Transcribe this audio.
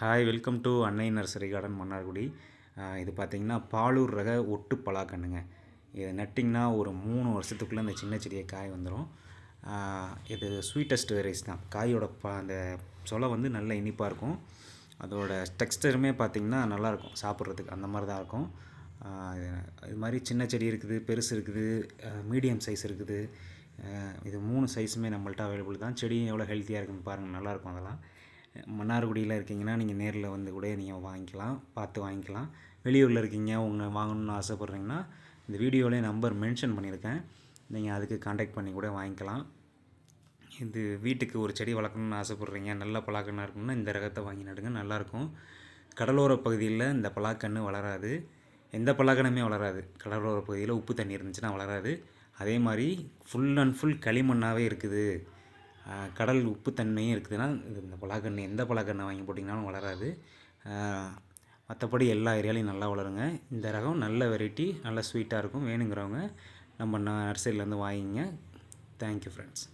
Hi welcome to Annai nursery garden Mannargudi. இது பார்த்திங்கன்னா பாலூர் ரக ஒட்டு பலாக்கண்ணுங்க. இது நட்டிங்கன்னா ஒரு மூணு வருஷத்துக்குள்ளே அந்த சின்ன செடியை காய் வந்துடும் இது ஸ்வீட்டஸ்ட் வெரைஸ் தான். காயோட ப அந்த சொலை வந்து நல்ல இனிப்பாக இருக்கும். அதோட டெக்ஸ்டருமே பார்த்திங்கன்னா நல்லாயிருக்கும் சாப்பிட்றதுக்கு அந்த மாதிரி தான் இருக்கும். இது- மாதிரி சின்ன செடி இருக்குது பெருசு இருக்குது மீடியம் சைஸ் இருக்குது. இது மூணு சைஸுமே நம்மள்ட்ட அவைலபிள் தான். செடியும் எவ்வளோ ஹெல்த்தியாக இருக்குன்னு பாருங்கள் நல்லாயிருக்கும் அதெல்லாம். மன்னார்குடியில் இருக்கீங்கன்னா நீங்கள் நேரில் வந்து கூட நீங்கள் வாங்கிக்கலாம் பார்த்து வாங்கிக்கலாம். வெளியூரில் இருக்கீங்க உங்கள் வாங்கணும்னு ஆசைப்பட்றீங்கன்னா இந்த வீடியோவிலே நம்பர் மென்ஷன் பண்ணியிருக்கேன். நீங்கள் அதுக்கு காண்டாக்ட் பண்ணி கூட வாங்கிக்கலாம். இது வீட்டுக்கு ஒரு செடி வளர்க்கணும்னு ஆசைப்பட்றீங்க நல்ல பலாக்கண்ணாக இருக்கணும்னா இந்த ரகத்தை வாங்கி நடுங்க நல்லாயிருக்கும். கடலோர பகுதியில் இந்த பலாக்கன்று வளராது. எந்த பலாக்கணுமே வளராது. கடலோர பகுதியில் உப்பு தண்ணி இருந்துச்சுன்னா வளராது. அதே மாதிரி ஃபுல் அண்ட் ஃபுல் களிமண்ணாகவே இருக்குது. கடல் உப்பு தன்மையும் இருக்குதுன்னா இந்த பலாக்கன்று எந்த பலாக்கண்ணை வாங்கி போட்டிங்கனாலும் வளராது. மற்றபடி எல்லா ஏரியாலையும் நல்லா வளருங்க. இந்த ரகம் நல்ல வெரைட்டி நல்ல ஸ்வீட்டாக இருக்கும். வேணுங்கிறவங்க நம்ம நர்சரியிலேருந்து வாங்கிங்க. Thank you friends